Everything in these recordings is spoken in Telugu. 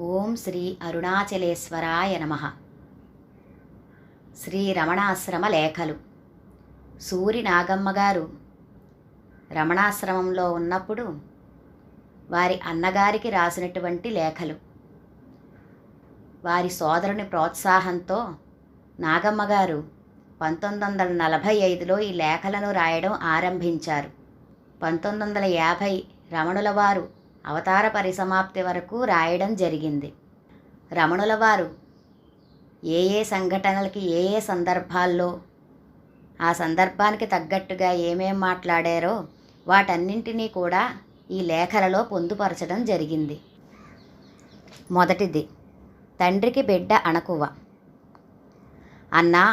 ఓం శ్రీ అరుణాచలేశ్వరాయ నమ. శ్రీ రమణాశ్రమ లేఖలు. సూరి నాగమ్మ గారు రమణాశ్రమంలో ఉన్నప్పుడు వారి అన్నగారికి రాసినటువంటి లేఖలు. వారి సోదరుని ప్రోత్సాహంతో నాగమ్మ గారు పంతొమ్మిది వందల నలభై ఐదులో ఈ లేఖలను రాయడం ఆరంభించారు. పంతొమ్మిది వందల యాభై రమణుల వారు అవతార పరిసమాప్తి వరకు రాయడం జరిగింది. రమణుల వారు ఏ ఏ సంఘటనలకి ఏ ఏ సందర్భాల్లో ఆ సందర్భానికి తగ్గట్టుగా ఏమేం మాట్లాడారో వాటన్నింటినీ కూడా ఈ లేఖలలో పొందుపరచడం జరిగింది. మొదటిది తండ్రికి బిడ్డ అణకువ. అన్నా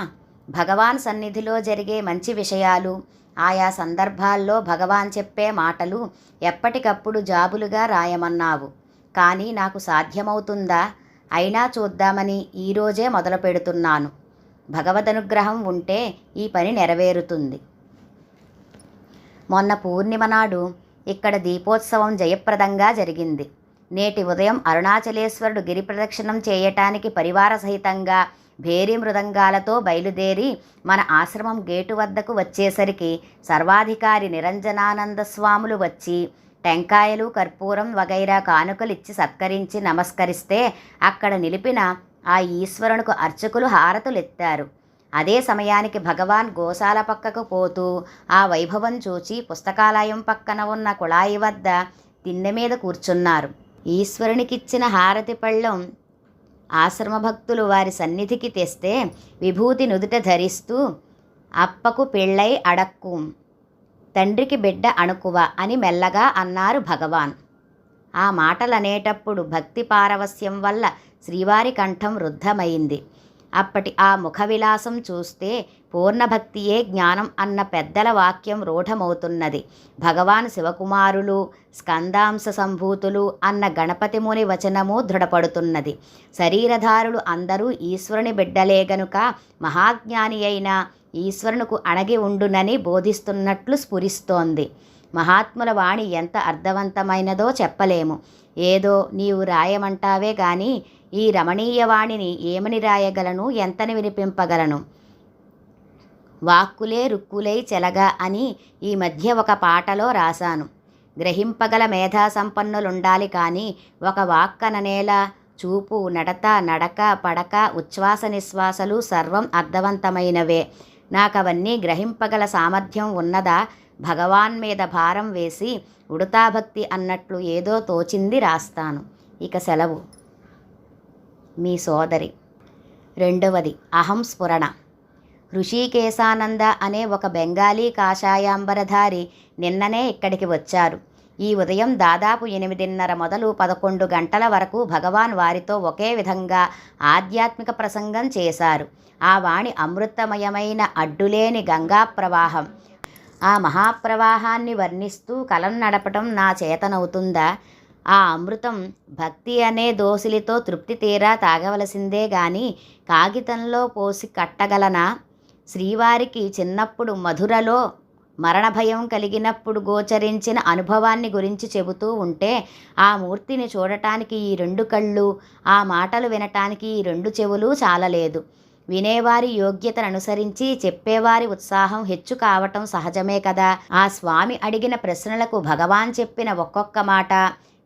భగవాన్ సన్నిధిలో జరిగే మంచి విషయాలు ఆయా సందర్భాల్లో భగవాన్ చెప్పే మాటలు ఎప్పటికప్పుడు జాబులుగా రాయమన్నావు. కానీ నాకు సాధ్యమవుతుందా? అయినా చూద్దామని ఈరోజే మొదలు పెడుతున్నాను. భగవదనుగ్రహం ఉంటే ఈ పని నెరవేరుతుంది. మొన్న పూర్ణిమ నాడు ఇక్కడ దీపోత్సవం జయప్రదంగా జరిగింది. నేటి ఉదయం అరుణాచలేశ్వరుడు గిరి ప్రదక్షిణం చేయటానికి పరివార సహితంగా భేరి మృదంగాలతో బయలుదేరి మన ఆశ్రమం గేటు వద్దకు వచ్చేసరికి సర్వాధికారి నిరంజనానంద స్వాములు వచ్చి టెంకాయలు కర్పూరం వగైరా కానుకలిచ్చి సత్కరించి నమస్కరిస్తే అక్కడ నిలిపిన ఆ ఈశ్వరునికి అర్చకులు హారతులెత్తారు. అదే సమయానికి భగవాన్ గోశాల పక్కకు పోతూ ఆ వైభవం చూచి పుస్తకాలయం పక్కన ఉన్న కుళాయి వద్ద తిన్నె మీద కూర్చున్నారు. ఈశ్వరునికిచ్చిన హారతి పళ్ళం ఆశ్రమ భక్తులు వారి సన్నిధికి తెస్తే విభూతి నుదుట ధరిస్తూ అప్పకు పెళ్ళై అడక్కు తండ్రికి బిడ్డ అణుకువ అని మెల్లగా అన్నారు భగవాన్. ఆ మాటలనేటప్పుడు భక్తి పారవస్యం వల్ల శ్రీవారి కంఠం రుద్ధమైంది అప్పటి ఆ ముఖ విలాసం చూస్తే పూర్ణభక్తియే జ్ఞానం అన్న పెద్దల వాక్యం రూఢమవుతున్నది. భగవాన్ శివకుమారులు స్కందాంశ సంభూతులు అన్న గణపతి ముని వచనము దృఢపడుతున్నది. శరీరధారులు అందరూ ఈశ్వరుని బిడ్డలే గనుక మహాజ్ఞాని అయిన ఈశ్వరునకు అణగి ఉండునని బోధిస్తున్నట్లు స్ఫురిస్తోంది. మహాత్ముల వాణి ఎంత అర్థవంతమైనదో చెప్పలేము. ఏదో నీవు రాయమంటావే గాని ఈ రమణీయవాణిని ఏమని రాయగలను? ఎంతని వినిపింపగలను? వాక్కులే రుక్కులై చెలగా అని ఈ మధ్య ఒక పాటలో రాశాను. గ్రహింపగల మేధా సంపన్నులుండాలి కానీ ఒక వాక్కననేలా చూపు నడత నడక పడక ఉచ్ఛ్వాస నిశ్వాసలు సర్వం అర్థవంతమైనవే. నాకవన్నీ గ్రహింపగల సామర్థ్యం ఉన్నదా? భగవాన్ మీద భారం వేసి ఉడతాభక్తి అన్నట్లు ఏదో తోచింది రాస్తాను. ఇక సెలవు. మీ సోదరి. రెండవది అహం స్ఫురణ. ఋషికేశానంద అనే ఒక బెంగాలీ కాషాయాంబరధారి నిన్ననే ఇక్కడికి వచ్చారు. ఈ ఉదయం దాదాపు ఎనిమిదిన్నర మొదలు పదకొండు గంటల వరకు భగవాన్ వారితో ఒకే విధంగా ఆధ్యాత్మిక ప్రసంగం చేశారు. ఆ వాణి అమృతమయమైన అడ్డులేని గంగా ప్రవాహం. ఆ మహాప్రవాహాన్ని వర్ణిస్తూ కలం నడపటం నా చేతనవుతుందా? ఆ అమృతం భక్తి అనే దోసిలితో తృప్తి తీరా తాగవలసిందే గాని కాగితంలో పోసి కట్టగలనా? శ్రీవారికి చిన్నప్పుడు మధురలో మరణ భయం కలిగినప్పుడు గోచరించిన అనుభవాన్ని గురించి చెబుతూ ఉంటే ఆ మూర్తిని చూడటానికి ఈ రెండు కళ్ళు ఆ మాటలు వినటానికి ఈ రెండు చెవులు చాలలేదు. వినేవారి యోగ్యతను అనుసరించి చెప్పేవారి ఉత్సాహం హెచ్చు కావటం సహజమే కదా? ఆ స్వామి అడిగిన ప్రశ్నలకు భగవాన్ చెప్పిన ఒక్కొక్క మాట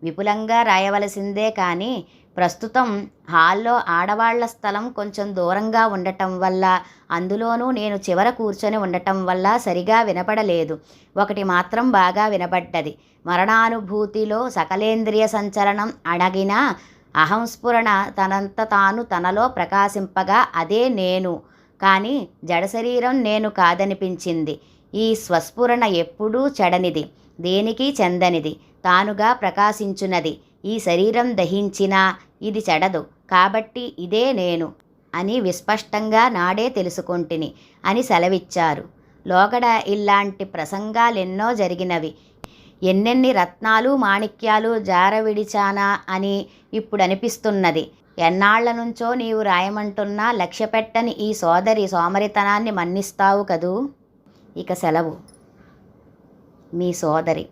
విపులంగా రాయవలసిందే కానీ ప్రస్తుతం హాల్లో ఆడవాళ్ళ స్థలం కొంచెం దూరంగా ఉండటం వల్ల అందులోనూ నేను చివర కూర్చొని ఉండటం వల్ల సరిగా వినపడలేదు. ఒకటి మాత్రం బాగా వినబడ్డది మరణానుభూతిలో సకలేంద్రియ సంచలనం అడగిన అహంస్ఫురణ తనంత తాను తనలో ప్రకాశింపగా అదే నేను. కానీ జడ శరీరం నేను కాదనిపించింది. ఈ స్వస్ఫురణ ఎప్పుడూ చెడనిది. దేనికి చెందనిది? తానుగా ప్రకాశించున్నది ఈ శరీరం దహించినా ఇది చెడదు. కాబట్టి ఇదే నేను అని విస్పష్టంగా నాడే తెలుసుకొంటిని అని సెలవిచ్చారు. లోగడ ఇలాంటి ప్రసంగాలెన్నో జరిగినవి. ఎన్నెన్ని రత్నాలు మాణిక్యాలు జారవిడిచానా అని ఇప్పుడు అనిపిస్తున్నది ఎన్నాళ్ళ నుంచో నీవు రాయమంటున్నా లక్ష్యపెట్టని ఈ సోదరి సోమరితనాన్ని మన్నిస్తావు కదూ? ఇక సెలవు. మీ సోదరి.